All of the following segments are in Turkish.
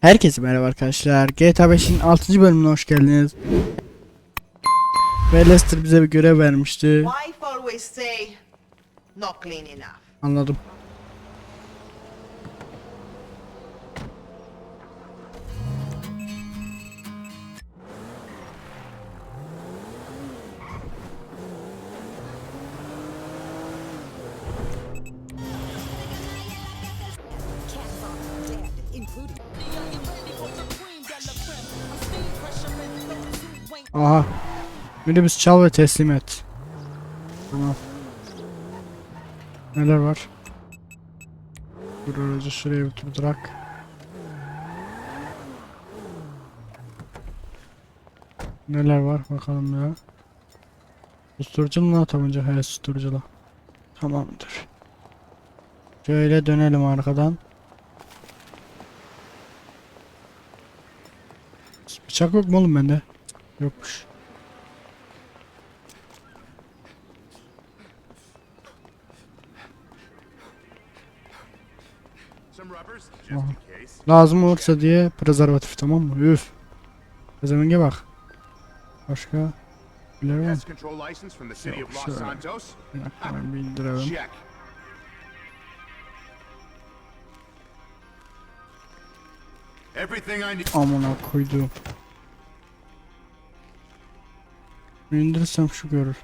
Herkese merhaba arkadaşlar. GTA 5'in 6. bölümüne hoş geldiniz. Ve Lester bize bir görev vermişti. Anladım. Aha. Minibüs çal ve teslim et. Tamam. Neler var? Dur aracı şuraya bir durdurak. Neler var bakalım ya. Susturucu mu atamayacak? He susturuculu. Tamamdır. Şöyle dönelim arkadan. Bıçak yok mu oğlum bende? Yokmuş. Case. Lazım olursa diye prezervatif tamam mı? Üf. Pezevenge bak. Başka? Bilir mi? Pest control license from the İndirirsem şu görür.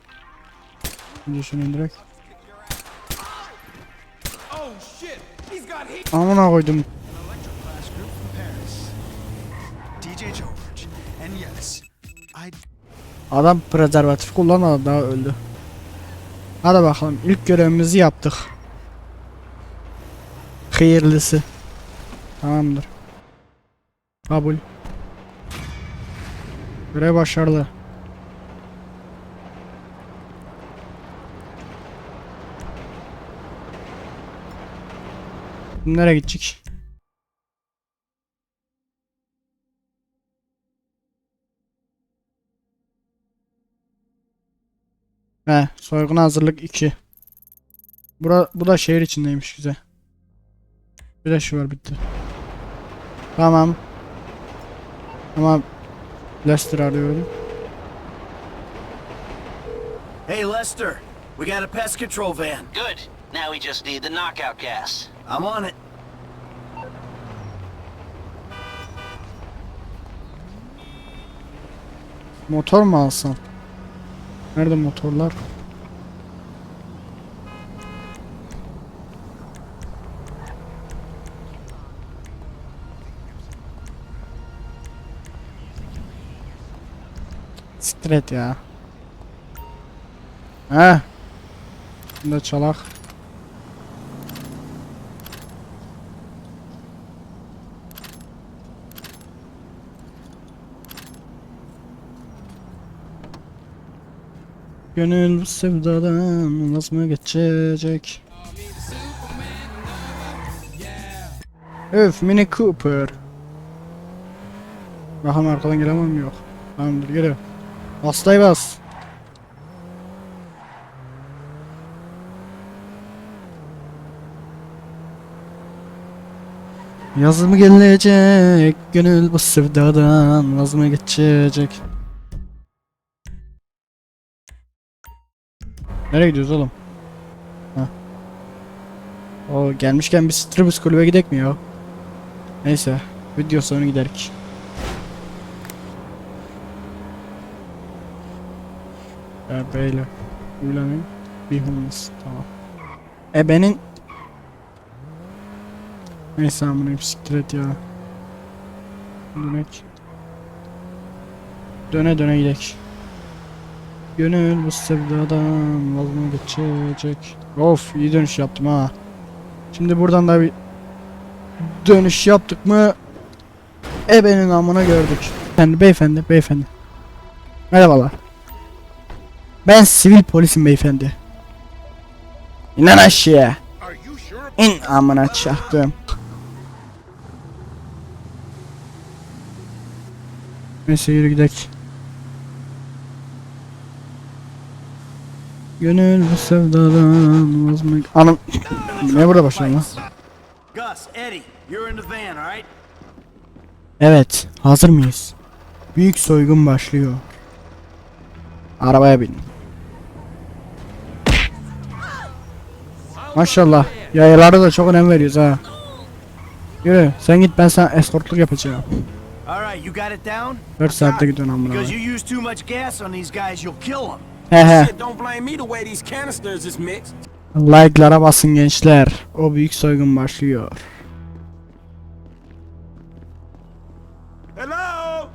Önce şunu indirek. Amına koydum. Adam prezervatif kullanmadı daha öldü. Hadi bakalım ilk görevimizi yaptık. Hayırlısı. Tamamdır. Kabul. Görev başarılı. Şimdi Nereye gidecek? He, soyguna hazırlık 2. Bura, bu da şehir içindeymiş güzel. Bir de şu var bitti. Tamam. Tamam. Lester arıyorum. Hey, Lester. We got a pest control van. Good. Now we just need the knockout gas. I'm on it. Motor mu alsam? Nerede motorlar? Siktir ya. He. Bunda çalak. Gönül bu sevdadan vaz mı geçecek? Öf Mini Cooper. Bakalım arkadan gelemem yok. Tamamdır geliyor. Bastay bas. Yaz mı gelecek? Gönül bu sevdadan vaz mı geçecek? Nereye gidiyoruz oğlum? Ha. O gelmişken bir Stribus kulübe gidek mi ya? Neyse, video sonu giderik. Ya böyle. Ulamayın. Bir humus. Tamam. Ebenin Neyse amına siktir et ya. Dönek. Döne döne gidek. Gönül bu sevdadan vaz mı geçecek? Of iyi dönüş yaptım ha. Şimdi buradan da bir dönüş yaptık mı? Ebenin amına gördük. Beyefendi beyefendi beyefendi. Merhabalar. Ben sivil polisim beyefendi. İnan aşağıya. İn amına çaktım. Neyse yürü gidelim. Gönül bu sevdadan vaz mı... Anam... ne burada başlayalım lan? Gus, Eddie, you're in the van, all right? Evet, hazır mıyız? Büyük soygun başlıyor. Arabaya bin. Maşallah. Yayalara da çok önem veriyoruz ha. Yürü, sen git ben sana eskortluk yapacağım. All right, you got it down? 4 saatte gidiyorsun amına. Because you use too much gas on these guys, you'll kill them. He he. Shit, don't blame me the way these canisters is mixed. Like'lara basın gençler. O büyük soygun başlıyor. Hello?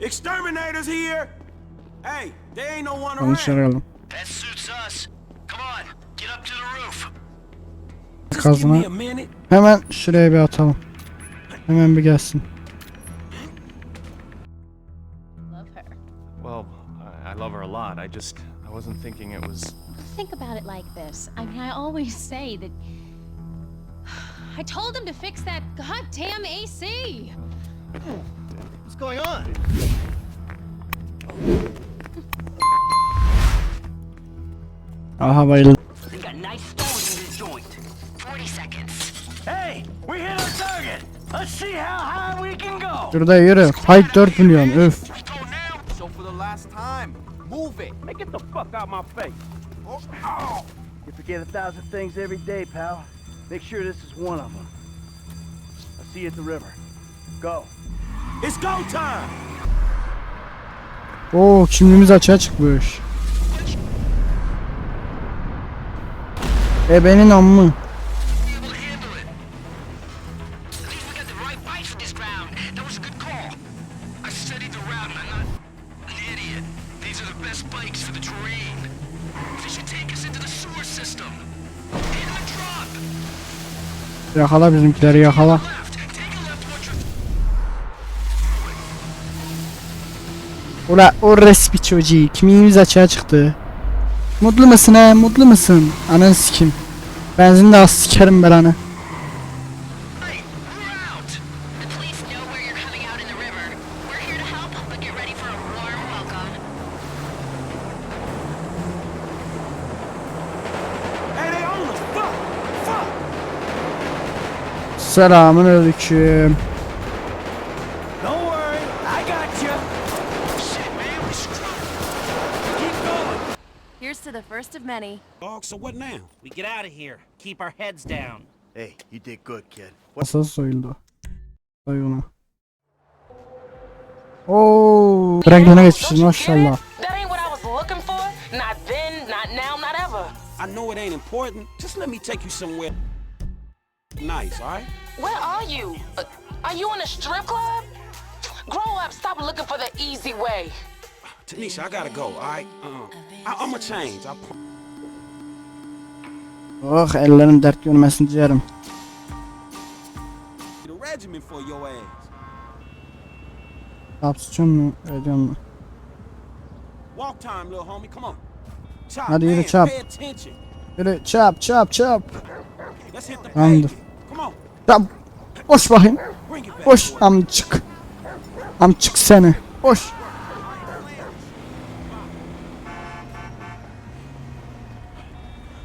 Exterminators here? Hey, there ain't no one around. That suits us. Come on, get up to the roof. Kazma. me a minute. Hemen şuraya bir atalım. Hemen bir gelsin. Love her a lot. I just I wasn't thinking it was. Think about it like this. I mean, I always say that. I told him to fix that goddamn AC. What's going on? Aha bayıldı. We got nice stones in this joint. 40 seconds. Hey, we hit our target. Let's see how high we can go. Şurada yürü. Pike 4 milyon. Üf. İt the fuck out my face. Oh, oh. You forget a thousand things every day, pal. Make sure this is one of them. I'll see you at the river. Go. It's go time. Oo kimliğimiz açığa çıkmış. E benim ammı. Yakala bizimkileri yakala. Ula o respi çocuğu. Kimliğimiz açığa çıktı. Mutlu musun he? Mutlu musun? Ananı sikim. Benzin de az sikerim belanı. Keep going. Here's to the first of many. Dog, so what now? We get out of here. Keep our heads down. Hey, you did good, kid. Nasıl soyuldu? Soy onu. Oo, Franklin'e geçmişiz maşallah. That ain't what I was looking for. Not then, not now, not ever. I know it ain't important. Just let me take you somewhere nice, all right? Where are you? Uh, are you in a strip club? Grow up, stop looking for the easy way. Tanisha, I gotta go, all right? Uh, I, I'm gonna change. I Oh ellerim dert görmesin ciğerim. the regimen for your ass. Hapsıçın mu? Ediyorum mu? Walk time, little homie. Come on. Chop, Hadi yürü, man, chop. Pay attention. Böyle çap çap çap. Let's hit the Tamamdır. pavement. Çap. Boş bakayım. Boş amcık. Amcık seni. Boş.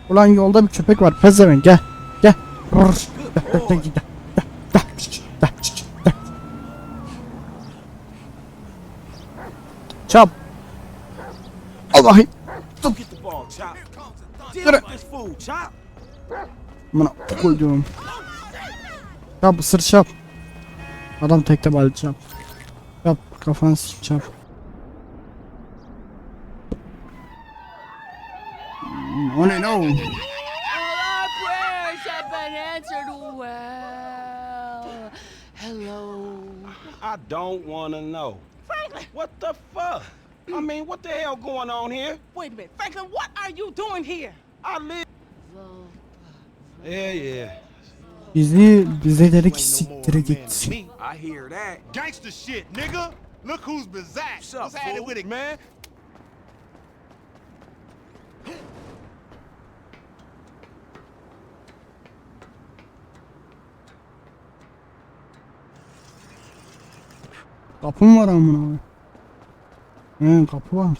Ulan yolda bir köpek var. Pezeven gel. Gel. Rrr. Gel, gel, gel. Çap. Al bakayım. Tut. Yürü. Bana koydum. Çap ısır çap. Adam tekte baldı çap. Çap kafanı sik çap. Hmm, O ne no? All our prayers have been answered well. Hello. I don't wanna know. Franklin! What the fuck? I mean, what the hell going on here? Wait a minute. Franklin, what are you doing here? I live. Yeah, yeah. Bizi bize no more siktire man than gitsin. me. I hear that. Gangster shit, nigga. Look who's bazack. What's up, What's happening fool? with it, man? Kapı mı var amına? He kapı var.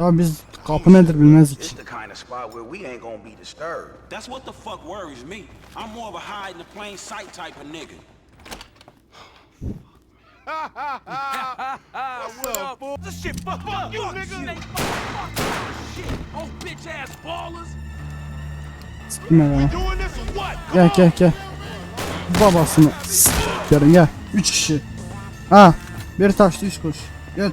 Ya biz kapı nedir bilmezdik. It's the kind of spot where we ain't gonna be disturbed. That's what the fuck worries me. I'm more of a hide in the plain sight type of nigga. What's up, fool? This shit fucked up. you, Fuck nigga. Shit. Oh, bitch ass ballers. Sıkma be. Doing this or what? Gel gel gel. Babasını s**erim gel. Üç kişi. Ha. Bir taşlı üç kuş. Gel.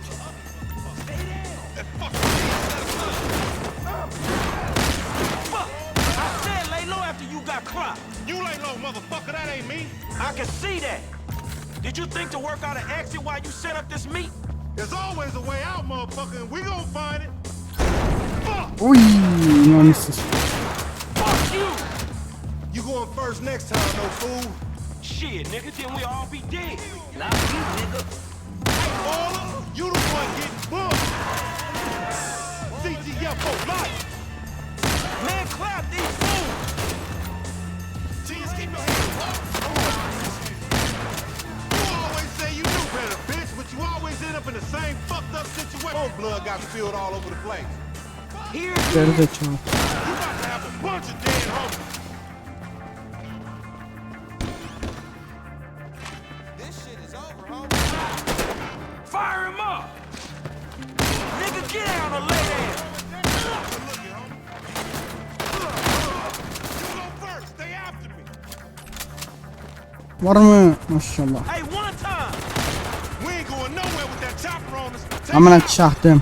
Motherfucker. That ain't me. I can see that. Did you think to work out an exit while you set up this meet? There's always a way out, motherfucker, and we gonna find it. Fuck! Uy, namussuz. Fuck you. You going first next time, no fool. Shit, nigga, then we all be dead. Not you, nigga. After me. Var mı? Maşallah. Hey, one time. We ain't going nowhere with that chopper on us. Take Amına it out. çaktım.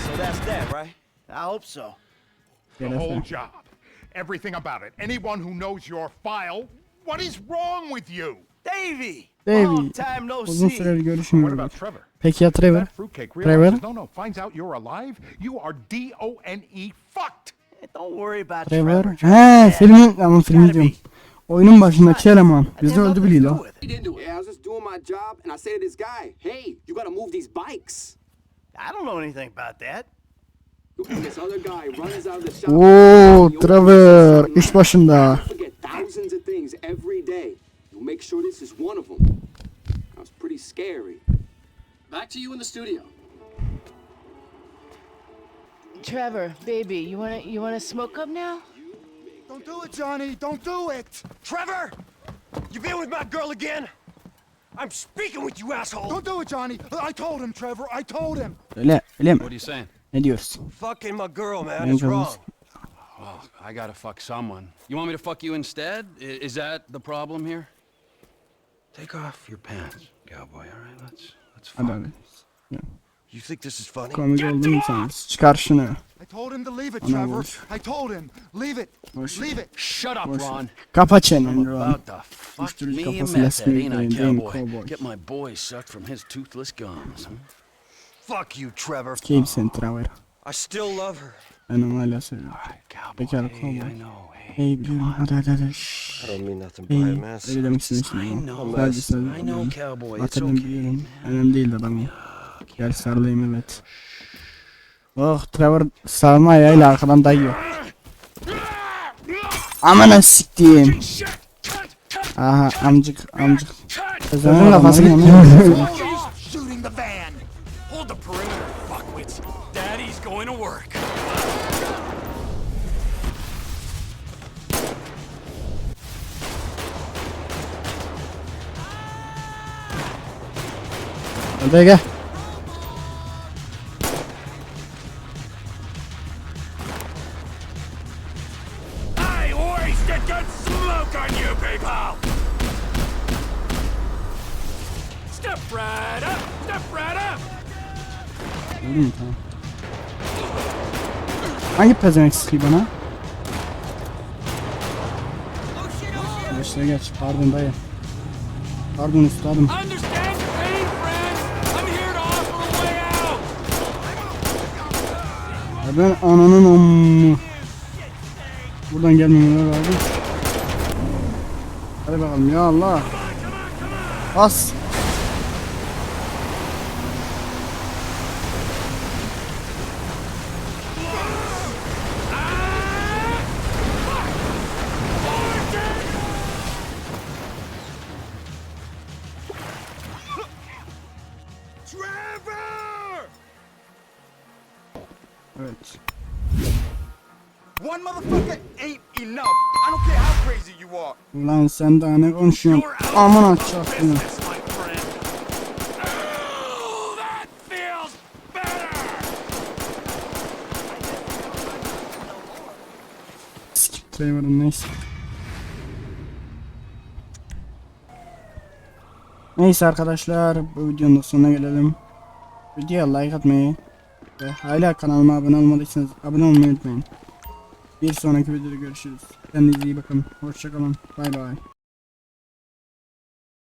So that's that, right? I hope so. The whole job. Everything about it. Anyone who knows your file, what is wrong with you? Davey! Davey. Long time no Uzun see. süredir What görüşmüyoruz. about Trevor? Peki ya Trevor? Trevor? no, no, finds out you're alive, you are D-O-N-E fucked. Don't worry about Trevor. He filmin ama filmi diyorum. Oyunun başındaki eleman. Bizi öldü biliyor I was just doing my job, and I say to this guy, "Hey, you gotta move these bikes." I don't know anything about that. And this other guy runs out of the shop. Oo Trevor iş başında. I forget thousands of things every day. You make sure this is one of them. That was pretty scary. Back to you in the studio. Trevor, baby, you wanna you wanna smoke up now? Don't do it, Johnny. Don't do it. Trevor, you been with my girl again? I'm speaking with you, asshole. Don't do it, Johnny. I told him, Trevor. I told him. Öyle öyle mi? What are you saying? Ne diyorsun? Fucking my girl, man. Ne It's wrong. Well, I gotta fuck someone. You want me to fuck you instead? Is that the problem here? Take off your pants, cowboy. All right, let's let's fuck. You think this is funny? Komik oldun mu sen? Çıkar şunu. I told him to leave it, Ana Trevor. boş. I told him. Leave it. Boş. Leave it. Shut up, Boş. Ron. Kapa çeneni Ron. About to fuck Uyuşturucu me a kafasıyla method, ain't I, sinirleneceğin değil mi cowboy? cowboy? Get my boy sucked from his toothless gums. huh? Fuck you, Trevor. Seni Trevor. I still love her. Ben onu hala seviyorum. Cowboy, Pekala hey, cowboy. Know. Hey, Hey biliyorum hadi hadi hadi. I don't mean nothing by Hey man. öyle demek istemiştim I ama. know. Sadece. I know, cowboy. It's Hatırladım okay. biliyorum. Önemli değil adamım. Gel sarılayım evet. Oh Trevor sarma ayağıyla arkadan dayıyor. Amına siktiğim. Aha amcık amcık. Kızının kafasını yanıyor. Shooting the Öldün mü tamam. Hangi pezevenk sıkıyor bana? Geçte geç. Pardon dayı. Pardon üstadım. Ya ben ananın ammu. Buradan gelmemeler lazım. Hadi bakalım ya Allah. Bas. Sen daha ne konuşuyorsun? Aman. Skip Trevor'ın neyse. Neyse arkadaşlar bu videonun da sonuna gelelim. Videoya like atmayı ve hala kanalıma abone olmadıysanız abone olmayı unutmayın. Bir sonraki videoda görüşürüz. Kendinize iyi bakın. Hoşçakalın. Bay bay.